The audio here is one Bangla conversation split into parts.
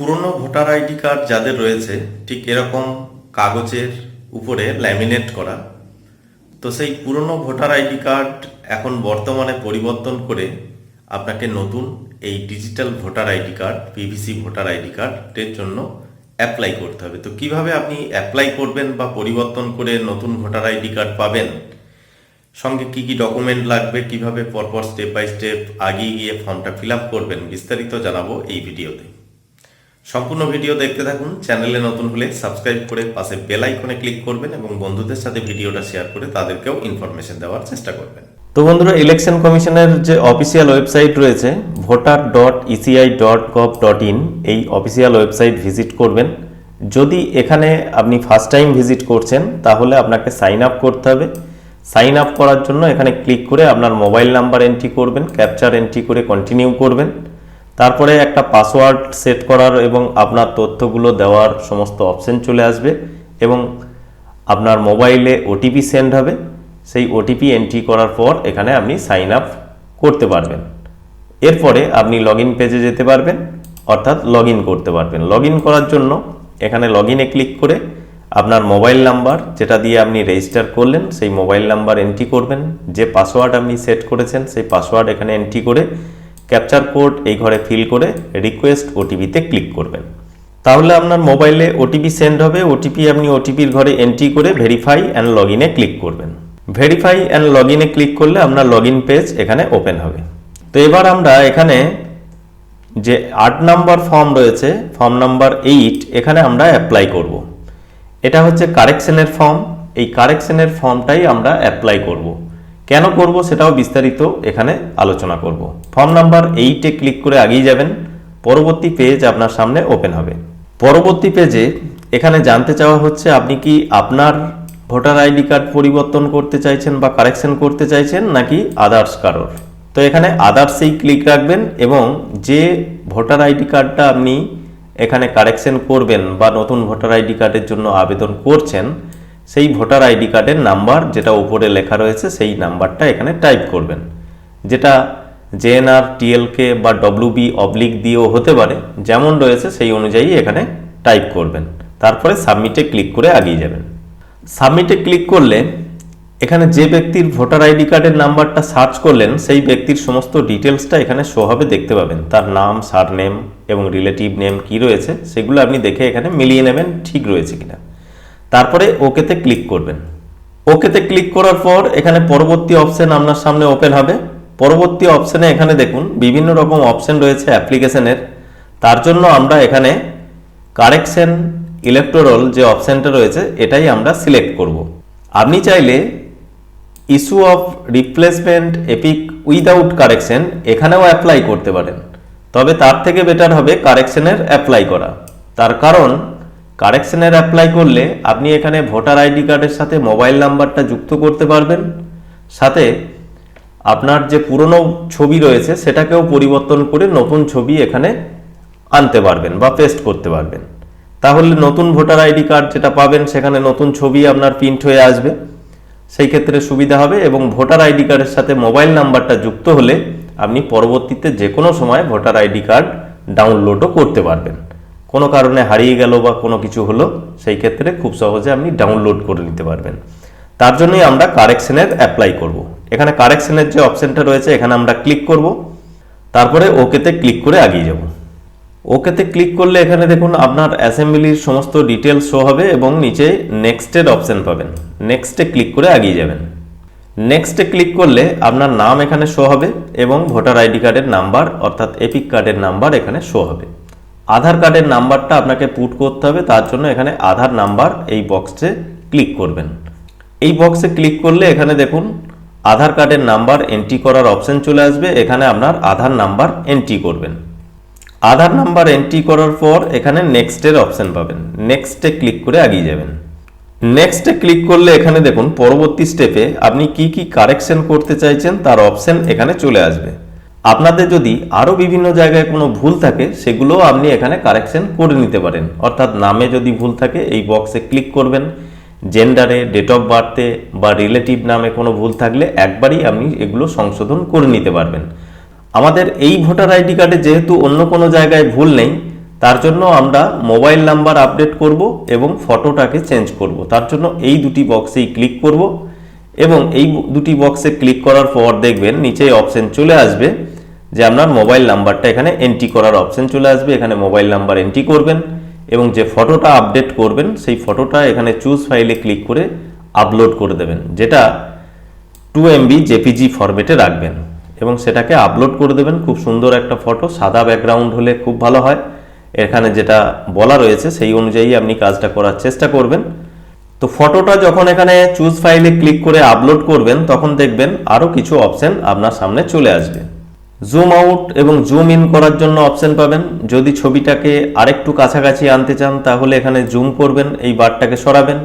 পুরনো ভোটার আইডি কার্ড যাদের রয়েছে, ঠিক এরকম কাগজের উপরে ল্যামিনেট করা। তো সেই পুরনো ভোটার আইডি কার্ড এখন বর্তমানে পরিবর্তন করে আপনাকে নতুন এই digital voter ID card PVC voter ID কার্ডের জন্য অ্যাপ্লাই করতে হবে। তো কীভাবে আপনি অ্যাপ্লাই করবেন বা পরিবর্তন করে নতুন ভোটার আইডি কার্ড পাবেন? সঙ্গে কি কি ডকুমেন্ট লাগবে? কীভাবে পরপর স্টেপ বাই স্টেপ আগিয়ে গিয়ে ফর্মটা ফিল আপ করবেন? বিস্তারিত জানাব এই ভিডিওতে সম্পূর্ণ ভিডিও দেখতে থাকুন, চ্যানেলে নতুন হলে সাবস্ক্রাইব করে পাশে বেল আইকনে ক্লিক করবেন এবং বন্ধুদের সাথে ভিডিওটা শেয়ার করে তাদেরকেও ইনফরমেশন দেওয়ার চেষ্টা করবেন। তো বন্ধুরা, ইলেকশন কমিশনের যে অফিসিয়াল ওয়েবসাইট রয়েছে voter dot ECI dot gov dot in এই অফিসিয়াল ওয়েবসাইট ভিজিট করবেন। যদি এখানে আপনি ফার্স্ট টাইম ভিজিট করছেন, তাহলে আপনাকে সাইন আপ করতে হবে। সাইন আপ করার জন্য এখানে ক্লিক করে আপনার মোবাইল নাম্বার এন্ট্রি করবেন ক্যাপচার এন্ট্রি করে কন্টিনিউ করবেন। তারপরে একটা পাসওয়ার্ড সেট করার এবং আপনার তথ্যগুলো দেওয়ার সমস্ত অপশন চলে আসবে এবং আপনার মোবাইলে ওটিপি সেন্ড হবে। সেই ওটিপি এন্ট্রি করার পর এখানে আপনি সাইন আপ করতে পারবেন। এরপরে আপনি লগ ইন পেজে যেতে পারবেন, অর্থাৎ লগ ইন করতে পারবেন। লগ ইন করার জন্য এখানে লগ ইনে ক্লিক করে আপনার মোবাইল নাম্বার যেটা দিয়ে আপনি রেজিস্টার করলেন, সেই মোবাইল নাম্বার এন্ট্রি করবেন। যে পাসওয়ার্ড আপনি সেট করেছেন, সেই পাসওয়ার্ড এখানে এন্ট্রি করে ক্যাপচার কোড এই ঘরে ফিল করে রিকোয়েস্ট ওটিপিতে ক্লিক করবেন। তাহলে আপনার মোবাইলে ওটিপি সেন্ড হবে। ওটিপি আপনি ওটিপির ঘরে এন্ট্রি করে ভেরিফাই অ্যান্ড লগ ইনে ক্লিক করবেন। ভেরিফাই অ্যান্ড লগ ইনে ক্লিক করলে আপনার লগ ইন পেজ এখানে ওপেন হবে। তো এবার আমরা এখানে যে আট নাম্বার ফর্ম রয়েছে ফর্ম নাম্বার এইট এখানে আমরা অ্যাপ্লাই করব। এটা হচ্ছে কারেকশনের ফর্ম এই কারেকশনের ফর্মটাই আমরা অ্যাপ্লাই করব। কেন করব সেটাও বিস্তারিত এখানে আলোচনা করব। ফর্ম নাম্বার এইটে ক্লিক করে আগিয়ে যাবেন। পরবর্তী পেজ আপনার সামনে ওপেন হবে। পরবর্তী পেজে এখানে জানতে চাওয়া হচ্ছে, আপনি কি আপনার ভোটার আইডি কার্ড পরিবর্তন করতে চাইছেন বা কারেকশন করতে চাইছেন নাকি আদার্স কারোর? তো এখানে আদার্সেই ক্লিক রাখবেন এবং যে ভোটার আইডি কার্ডটা আপনি এখানে কারেকশন করবেন বা নতুন ভোটার আইডি কার্ডের জন্য আবেদন করছেন সেই ভোটার আইডি কার্ডের নাম্বার যেটা উপরে লেখা রয়েছে, সেই নাম্বারটা এখানে টাইপ করবেন। যেটা জেএনআর, টিএলকে বা ডব্লিউবি অবলিক দিয়েও হতে পারে, যেমন রয়েছে সেই অনুযায়ী এখানে টাইপ করবেন। তারপরে সাবমিটে ক্লিক করে আগিয়ে যাবেন। সাবমিটে ক্লিক করলে এখানে যে ব্যক্তির ভোটার আইডি কার্ডের নাম্বারটা সার্চ করলেন, সেই ব্যক্তির সমস্ত ডিটেলসটা এখানে শো দেখতে পাবেন। তার নাম সার নেম এবং রিলেটিভ নেম কি রয়েছে, সেগুলো আপনি দেখে এখানে মিলিয়ে নেবেন ঠিক রয়েছে কিনা। তারপরে ওকেতে ক্লিক করবেন। ওকেতে ক্লিক করার পর এখানে পরবর্তী অপশন আপনার সামনে ওপেন হবে। পরবর্তী অপশনে এখানে দেখুন বিভিন্ন রকম অপশন রয়েছে অ্যাপ্লিকেশনের। তার জন্য আমরা এখানে কারেকশন, ইলেকটোরাল যে অপশানটা রয়েছে, এটাই আমরা সিলেক্ট করব। আপনি চাইলে issue of replacement EPIC without correction এখানেও অ্যাপ্লাই করতে পারেন। তবে তার থেকে বেটার হবে কারেকশনের অ্যাপ্লাই করা। তার কারণ কারেকশনের অ্যাপ্লাই করলে আপনি এখানে ভোটার আইডি কার্ডের সাথে মোবাইল নাম্বারটা যুক্ত করতে পারবেন। সাথে আপনার যে পুরনো ছবি রয়েছে সেটাকেও পরিবর্তন করে নতুন ছবি এখানে আনতে পারবেন বা পেস্ট করতে পারবেন। তাহলে নতুন ভোটার আইডি কার্ড যেটা পাবেন, সেখানে নতুন ছবি আপনার প্রিন্ট হয়ে আসবে। সেই ক্ষেত্রে সুবিধা হবে এবং ভোটার আইডি কার্ডের সাথে মোবাইল নাম্বারটা যুক্ত হলে আপনি পরবর্তীতে যে কোনো সময় ভোটার আইডি কার্ড ডাউনলোডও করতে পারবেন। কোনো কারণে হারিয়ে গেল বা কোনো কিছু হলো, সেই ক্ষেত্রে খুব সহজে আপনি ডাউনলোড করে নিতে পারবেন। তার জন্যই আমরা কারেকশনের অ্যাপ্লাই করব। এখানে কারেকশনের যে অপশানটা রয়েছে, এখানে আমরা ক্লিক করব। তারপরে ওকেতে ক্লিক করে আগিয়ে যাব। ওকেতে ক্লিক করলে এখানে দেখুন আপনার অ্যাসেম্বলির সমস্ত ডিটেলস শো হবে এবং নিচে নেক্সটের অপশান পাবেন। নেক্সটে ক্লিক করে আগিয়ে যাবেন। নেক্সটে ক্লিক করলে আপনার নাম এখানে শো হবে এবং ভোটার আইডি কার্ডের নাম্বার অর্থাৎ এপিক কার্ডের নাম্বার এখানে শো হবে। আধার কার্ডের নাম্বারটা আপনাকে পুট করতে হবে, তার জন্য এখানে আধার নাম্বার এই বক্সে ক্লিক করবেন। এই বক্সে ক্লিক করলে এখানে দেখুন, আধার কার্ডের নাম্বার এন্ট্রি করার অপশন চলে আসবে, এখানে আপনার আধার নাম্বার এন্ট্রি করবেন। আধার নাম্বার এন্ট্রি করার পর এখানে নেক্সটের অপশন পাবেন। নেক্সটে ক্লিক করে আগিয়ে যাবেন। নেক্সটে ক্লিক করলে এখানে দেখুন, পরবর্তী স্টেপে আপনি কি কি কারেকশন করতে চাইছেন, তার অপশন এখানে চলে আসবে। আপনাদের যদি আরও বিভিন্ন জায়গায় কোনো ভুল থাকে সেগুলোও আপনি এখানে কারেকশন করে নিতে পারেন। অর্থাৎ নামে যদি ভুল থাকে, এই বক্সে ক্লিক করবেন। জেন্ডারে ডেট অফ বার্থে বা রিলেটিভ নামে কোনো ভুল থাকলে একবারই আপনি এগুলো সংশোধন করে নিতে পারবেন। আমাদের এই ভোটার আইডি কার্ডে যেহেতু অন্য কোনো জায়গায় ভুল নেই, তার জন্য আমরা মোবাইল নাম্বার আপডেট করব এবং ফটোটাকে চেঞ্জ করব। তার জন্য এই দুটি বক্সেই ক্লিক করব এবং এই দুটি বক্সে ক্লিক করার পর দেখবেন নিচেই অপশন চলে আসবে। যে আপনার মোবাইল নাম্বারটা এখানে এন্ট্রি করার অপশন চলে আসবে, এখানে মোবাইল নাম্বার এন্ট্রি করবেন এবং যে ফটোটা আপডেট করবেন, সেই ফটোটা এখানে চুজ ফাইলে ক্লিক করে আপলোড করে দেবেন, যেটা টু এমবি জেপিজি ফরম্যাটে রাখবেন এবং সেটাকে আপলোড করে দেবেন। খুব সুন্দর একটা ফটো সাদা ব্যাকগ্রাউন্ড হলে খুব ভালো হয়। এখানে যেটা বলা রয়েছে, সেই অনুযায়ী আপনি কাজটা করার চেষ্টা করবেন। তো ফটোটা যখন এখানে চুজ ফাইলে ক্লিক করে আপলোড করবেন, তখন দেখবেন আরও কিছু অপশন আপনার সামনে চলে আসবে। জুম আউট এবং জুম ইন করার জন্য অপশন পাবেন। যদি ছবিটাকে আরেকটু কাছাকাছি আনতে চান, তাহলে এখানে জুম করবেন, এই বারটাকে সরাবেন।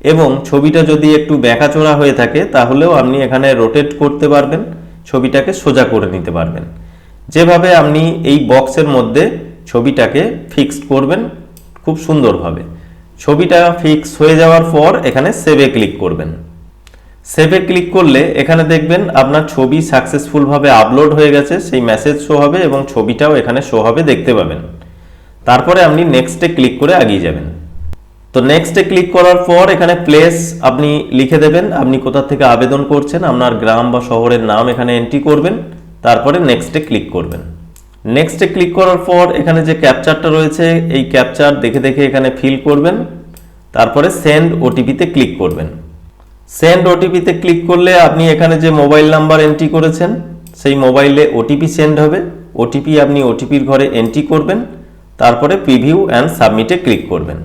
এবং ছবিটা যদি একটু ব্যাঁকাচোরা হয়ে থাকে, তাহলেও আপনি এখানে রোটেট করতে পারবেন, ছবিটাকে সোজা করে নিতে পারবেন। যেভাবে আপনি এই বক্সের মধ্যে ছবিটাকে ফিক্স করবেন, খুব সুন্দরভাবে। ছবিটা ফিক্স হয়ে যাওয়ার পর এখানে সেভে ক্লিক করবেন। সেভে ক্লিক করলে এখানে দেখবেন আপনার ছবি সাকসেসফুলভাবে আপলোড হয়ে গেছে, সেই মেসেজ শো হবে এবং ছবিটাও এখানে শো হবে, দেখতে পাবেন। তারপরে আপনি নেক্সটে ক্লিক করে এগিয়ে যাবেন। তো নেক্সটে ক্লিক করার পর এখানে প্লেস আপনি লিখে দেবেন, আপনি কোথা থেকে আবেদন করছেন, আপনার গ্রাম বা শহরের নাম এখানে এন্ট্রি করবেন, তারপরে নেক্সটে ক্লিক করবেন। নেক্সটে ক্লিক করার পর এখানে যে ক্যাপচারটা রয়েছে, এই ক্যাপচার দেখে দেখে এখানে ফিল করবেন, তারপরে সেন্ড ওটিপিতে ক্লিক করবেন। সেন্ড ওটিপিতে ক্লিক করলে আপনি এখানে যে মোবাইল নাম্বার এন্ট্রি করেছেন, সেই মোবাইলে ওটিপি সেন্ড হবে। ওটিপি আপনি ওটিপির ঘরে এন্ট্রি করবেন, তারপরে প্রিভিউ অ্যান্ড সাবমিটে ক্লিক করবেন।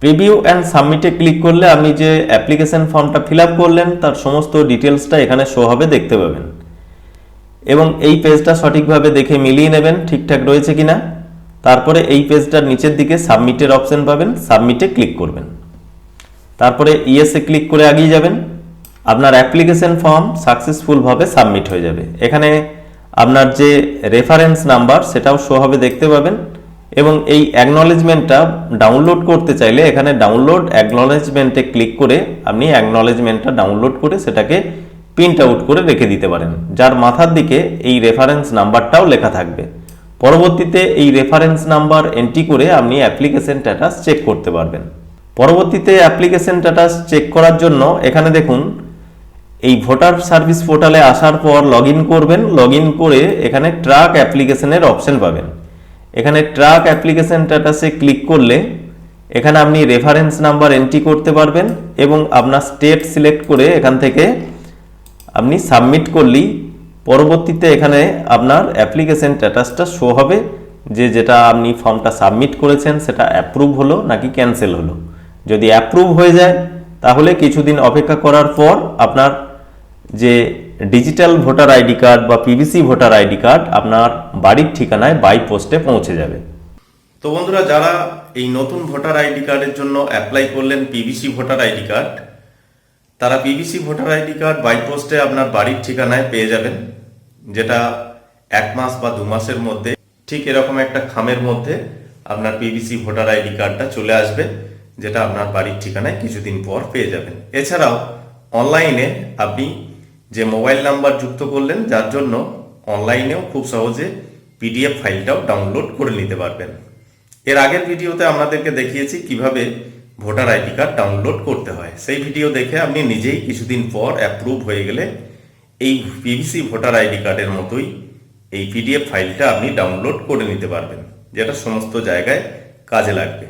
প্রিভিউ অ্যান্ড সাবমিটে ক্লিক করলে আপনি যে অ্যাপ্লিকেশন ফর্মটা ফিল করলেন, তার সমস্ত ডিটেলসটা এখানে শো হবে, দেখতে পাবেন। এবং এই পেজটা সঠিকভাবে দেখে মিলিয়ে নেবেন, ঠিকঠাক রয়েছে কিনা। তারপরে এই পেজটার নিচের দিকে সাবমিটের অপশন পাবেন সাবমিটে ক্লিক করবেন। তারপরে ইএসএ ক্লিক করে এগিয়ে যাবেন। আপনার অ্যাপ্লিকেশন ফর্ম সাকসেসফুলভাবে সাবমিট হয়ে যাবে। এখানে আপনার যে রেফারেন্স নাম্বার সেটাও শো হবে দেখতে পাবেন এবং এই অ্যাকনলেজমেন্টটা ডাউনলোড করতে চাইলে এখানে ডাউনলোড অ্যাকনলেজমেন্টে ক্লিক করে আপনি অ্যাকনলেজমেন্টটা ডাউনলোড করে সেটাকে প্রিন্ট আউট করে রেখে দিতে পারেন। যার মাথার দিকে এই রেফারেন্স নাম্বারটাও লেখা থাকবে। পরবর্তীতে এই রেফারেন্স নাম্বার এন্ট্রি করে আপনি অ্যাপ্লিকেশন স্ট্যাটাস চেক করতে পারবেন। পরবর্তীতে অ্যাপ্লিকেশন স্ট্যাটাস চেক করার জন্য এখানে দেখুন, এই ভোটার সার্ভিস পোর্টালে আসার পর লগ করবেন লগ করে এখানে ট্রাক অ্যাপ্লিকেশনের অপশন পাবেন। এখানে ট্রাক অ্যাপ্লিকেশন স্ট্যাটাসে ক্লিক করলে এখানে আপনি রেফারেন্স নাম্বার এন্ট্রি করতে পারবেন এবং আপনার স্টেট সিলেক্ট করে এখান থেকে আপনি সাবমিট করলেই পরবর্তীতে এখানে আপনার অ্যাপ্লিকেশন স্ট্যাটাসটা শো হবে যে যেটা আপনি ফর্মটা সাবমিট করেছেন, সেটা অ্যাপ্রুভ হলো নাকি ক্যান্সেল হলো। যদি অ্যাপ্রুভ হয়ে যায়, তাহলে কিছুদিন অপেক্ষা করার পর আপনার যে ডিজিটাল ভোটার আইডি কার্ড বা পিভিসি ভোটার আইডি কার্ড আপনার বাড়ির ঠিকানায় বাই পোস্টে পৌঁছে যাবে। তো বন্ধুরা, যারা এই নতুন ভোটার আইডি কার্ডের জন্য অ্যাপ্লাই করলেন পিভিসি ভোটার আইডি কার্ড তারা PVC voter ID card by পোস্টে আপনার বাড়ির ঠিকানায় পেয়ে যাবেন, যেটা এক মাস বা দু মাসের মধ্যে, ঠিক এরকম একটা খামের মধ্যে আপনার পিভিসি ভোটার আইডি কার্ডটা চলে আসবে। যেটা আপনার বাড়ির ঠিকানায় কিছুদিন পর পেয়ে যাবেন। এছাড়াও, অনলাইনে আপনি যে মোবাইল নাম্বার যুক্ত করলেন, যার জন্য অনলাইনেও খুব সহজে পিডিএফ ফাইলটাও ডাউনলোড করে নিতে পারবেন। এর আগের ভিডিওতে আপনাদেরকে দেখিয়েছি কীভাবে ভোটার আইডি কার্ড ডাউনলোড করতে হয়। সেই ভিডিও দেখে আপনি নিজেই কিছুদিন পর অ্যাপ্রুভ হয়ে গেলে এই পিভিসি ভোটার আইডি কার্ডের মতোই এই পিডিএফ ফাইলটা আপনি ডাউনলোড করে নিতে পারবেন, যেটা সমস্ত জায়গায় কাজে লাগবে।